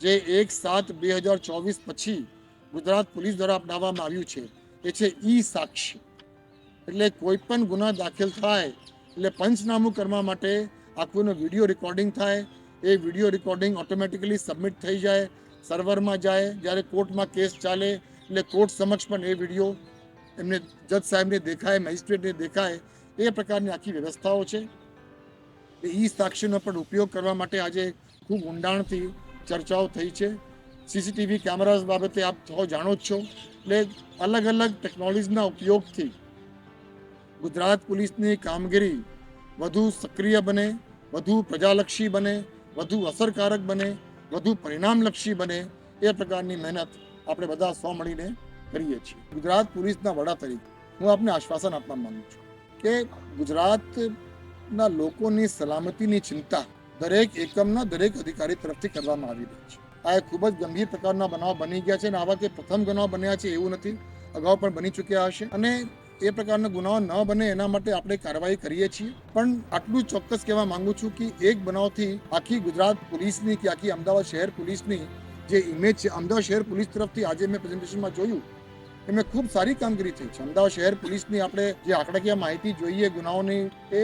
જે એક સાત બે હજાર ચોવીસ પછી ગુજરાત પોલીસ દ્વારા અપનાવવામાં આવ્યું છે, એ છે ઈ સાક્ષી એટલે કોઈ પણ ગુના દાખલ થાય, એટલે પંચનામું કરવા માટે આખું વીડિયો રેકોર્ડિંગ થાય, એ વીડિયો રેકોર્ડિંગ ઓટોમેટિકલી સબમિટ થઈ જાય સર્વરમાં જાય, જ્યારે કોર્ટમાં કેસ ચાલે, એટલે કોર્ટ સમક્ષ પણ એ વીડિયો એમને જજ સાહેબને દેખાય મેજિસ્ટ્રેટને દેખાય, એ પ્રકારની આખી વ્યવસ્થાઓ છે. ઈ સાક્ષીનો પણ ઉપયોગ કરવા માટે આજે ખૂબ ઊંડાણથી ચર્ચાઓ થઈ છે. સીસીટીવી કેમેરાઝ બાબતે આપ સૌ જાણો જ છો. એટલે અલગ અલગ ટેકનોલોજીના ઉપયોગથી ગુજરાત પોલીસની કામગીરી વધુ સક્રિય બને, વધુ પ્રજાલક્ષી બને, વધુ અસરકારક બને, વધુ પરિણામલક્ષી બને એ પ્રકારની મહેનત આપણે બધા સૌ મળીને કરીએ છીએ. ગુજરાત પોલીસના વડા તરીકે હું આપને આશ્વાસન આપવા માંગુ છું કે ગુજરાતના લોકોની સલામતીની ચિંતા દરેક એકમના દરેક અધિકારી તરફથી કરવામાં આવી રહી છે. આ ખૂબ જ ગંભીર પ્રકારના બનાવ બની ગયા છે અને આવા કે પ્રથમ બનાવ બન્યા છે એવું નથી. અગાઉ પણ બની ચૂક્યા હશે અને એ પ્રકારના ગુનાઓ ન બને એના માટે આપણે કાર્યવાહી કરીએ છીએ. પણ આટલું ચોક્કસ કહેવા માંગુ છું કે એક બનાવથી આખી ગુજરાત પોલીસની કે આખી અમદાવાદ શહેર પોલીસની જે ઇમેજ છે, અમદાવાદ શહેર પોલીસ તરફથી આજે મેં પ્રેઝન્ટેશનમાં જોયું એમાં ખૂબ સારી કામગીરી થઈ છે. અમદાવાદ શહેર પોલીસની આપણે જે આંકડાકીય માહિતી જોઈએ ગુનાઓની, એ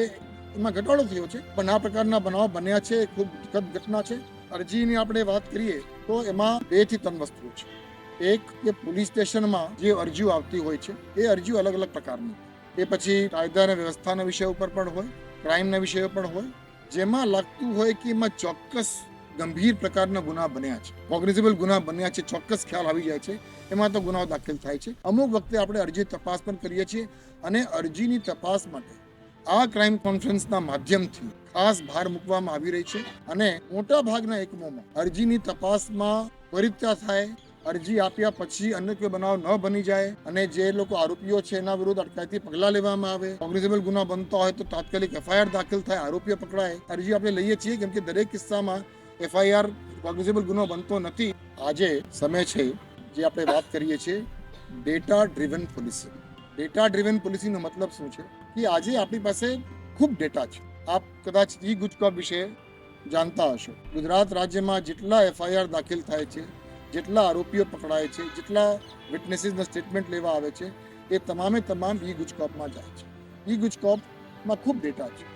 એમાં ઘટાડો થયો છે. પણ આ પ્રકારના બનાવ બન્યા છે, ખૂબ દુઃખદ ઘટના છે. અરજીની આપણે વાત કરીએ તો એમાં બેથી ત્રણ વસ્તુઓ છે. એક કે પોલીસ સ્ટેશનમાં જે અરજીઓ આવતી હોય છે, એ અરજીઓ અલગ અલગ પ્રકારની. એ પછી કાયદા વ્યવસ્થાના વિષય ઉપર પણ હોય, ક્રાઇમના વિષયો પણ હોય. જેમાં લાગતું હોય કે એમાં ચોક્કસ ગંભીર પ્રકારના ગુના બન્યા છે. કોગ્નિઝેબલ ગુના બન્યા છે, ચોક્કસ ખ્યાલ આવી જાય છે. એમાં તો ગુનાઓ દાખલ થાય છે. અમુક વખતે આપણે અરજી તપાસ પણ કરીએ છીએ અને અરજીની તપાસ માટે આ ક્રાઇમ કોન્ફરન્સના માધ્યમથી ખાસ ભાર મૂકવામાં આવી રહી છે અને મોટા ભાગના એકમોમાં અરજીની તપાસમાં ત્વરિતતા થાય, અરજી આપ્યા પછી અન્ય કોઈ બનાવ ન બની જાય અને જે લોકો આરોપીઓ છે એના વિરુદ્ધ અટકાયતી પગલાં લેવામાં આવે કોગ્નિઝેબલ ગુના બનતો હોય તો તાત્કાલિક એફઆઈઆર દાખલ થાય, આરોપીઓ પકડાય, અરજી આપણે લઈએ છીએ કેમ કે દરેક કિસ્સામાં એફઆઈઆર કોગ્નિઝેબલ ગુનો બનતો નથી. આજે સમય છે જે આપણે વાત કરીએ છીએ data driven policy data driven પોલિસીનો મતલબ શું છે? કે આજે આપણી પાસે ખૂબ ડેટા છે આપ કદાચ ઈ ગુજકોપ વિશે જાણતા હશો ગુજરાત રાજ્યમાં જેટલા એફઆઈઆર દાખલ થાય છે જેટલા આરોપીઓ પકડાય છે જેટલા વિટનેસીસના સ્ટેટમેન્ટ લેવા આવે છે એ તમામે તમામ ઈ ગુજકોપમાં જાય છે ઈ ગુજકોપમાં ખૂબ ડેટા છે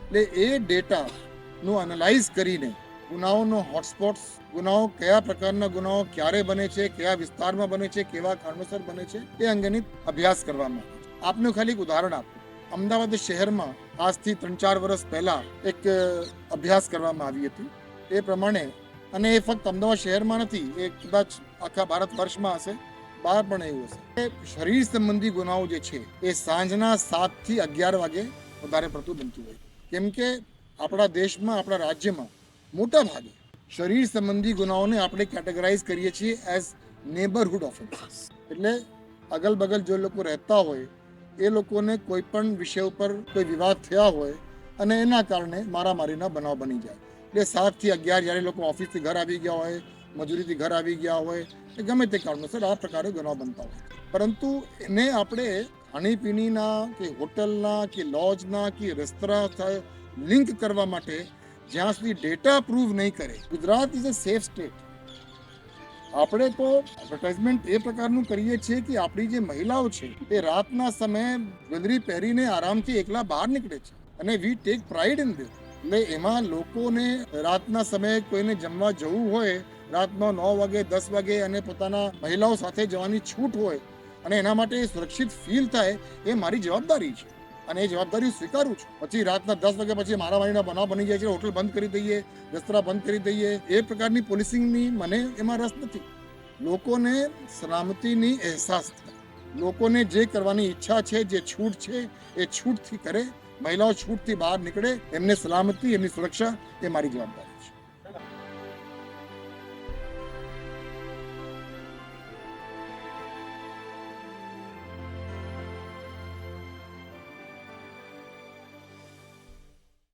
એટલે એ ડેટાનું એનાલાઇઝ કરીને ગુનાઓનો હોટસ્પોટ્સ ગુનાઓ કયા પ્રકારના ગુનાઓ ક્યારે બને છે કયા વિસ્તારમાં બને છે કેવા કારણોસર બને છે એ અંગેની અભ્યાસ કરવામાં આપનું ખાલી એક ઉદાહરણ આપું અમદાવાદ શહેરમાં આજથી ત્રણ ચાર વર્ષ પહેલા એક અભ્યાસ કરવામાં આવી હતી. એ પ્રમાણે અને એ ફક્ત અમદાવાદ શહેરમાં નથી, એ કદાચ આખા ભારત વર્ષમાં હશે, બહાર પણ એવું હશે. શરીર સંબંધી ગુનાઓ જે છે, એ સાંજના સાતથી અગિયાર વાગે વધારે પડતું બનતું હોય. કેમ કે આપણા દેશમાં, આપણા રાજ્યમાં મોટા ભાગે શરીર સંબંધી ગુનાઓને આપણે કેટેગરાઇઝ કરીએ છીએ એઝ નેબરહુડ ઓફેન્સીસ એટલે અગલ બગલ જો લોકો રહેતા હોય એ લોકોને કોઈ પણ વિષય ઉપર કોઈ વિવાદ થયા હોય અને એના કારણે મારામારીના બનાવ બની જાય. એટલે સાતથી અગિયાર જ્યારે લોકો ઓફિસથી ઘર આવી ગયા હોય, મજૂરીથી ઘર આવી ગયા હોય કે ગમે તે કારણોસર આ પ્રકારે બનાવ બનતા હોય. પરંતુ એને આપણે ખાણીપીણીના કે હોટલના કે લોજના કે રેસ્તોરાં લિંક કરવા માટે જ્યાં સુધી ડેટા પ્રૂવ નહીં કરે, Gujarat is a safe state આપણે તો એડવર્ટાઇઝમેન્ટ એ પ્રકારનું કરીએ છીએ કે આપણી જે મહિલાઓ છે, એ રાતના સમયે જ્વેલરી પહેરીને આરામથી એકલા બહાર નીકળે છે. અને we take pride in this એટલે એમાં લોકોને રાતના સમયે કોઈને જમવા જવું હોય, રાતનો નવ વાગે, દસ વાગે અને પોતાના મહિલાઓ સાથે જવાની છૂટ હોય, અને એના માટે સુરક્ષિત ફીલ થાય, એ મારી જવાબદારી છે. અને એ જવાબદારી સ્વીકારું છું. પછી રાતના દસ વાગ્યા પછી મારામારીના બનાવ બની જાય છે, હોટલ બંધ કરી દઈએ રેસ્તોરાં બંધ કરી દઈએ. એ પ્રકારની પોલિસિંગની મને એમાં રસ નથી. લોકોને સલામતીની અહેસાસ થાય. લોકોને જે કરવાની ઈચ્છા છે, જે છૂટ છે, એ છૂટથી કરે. મહિલાઓ છૂટથી બહાર નીકળે. એમને સલામતી, એમની સુરક્ષા એ મારી જવાબદારી છે.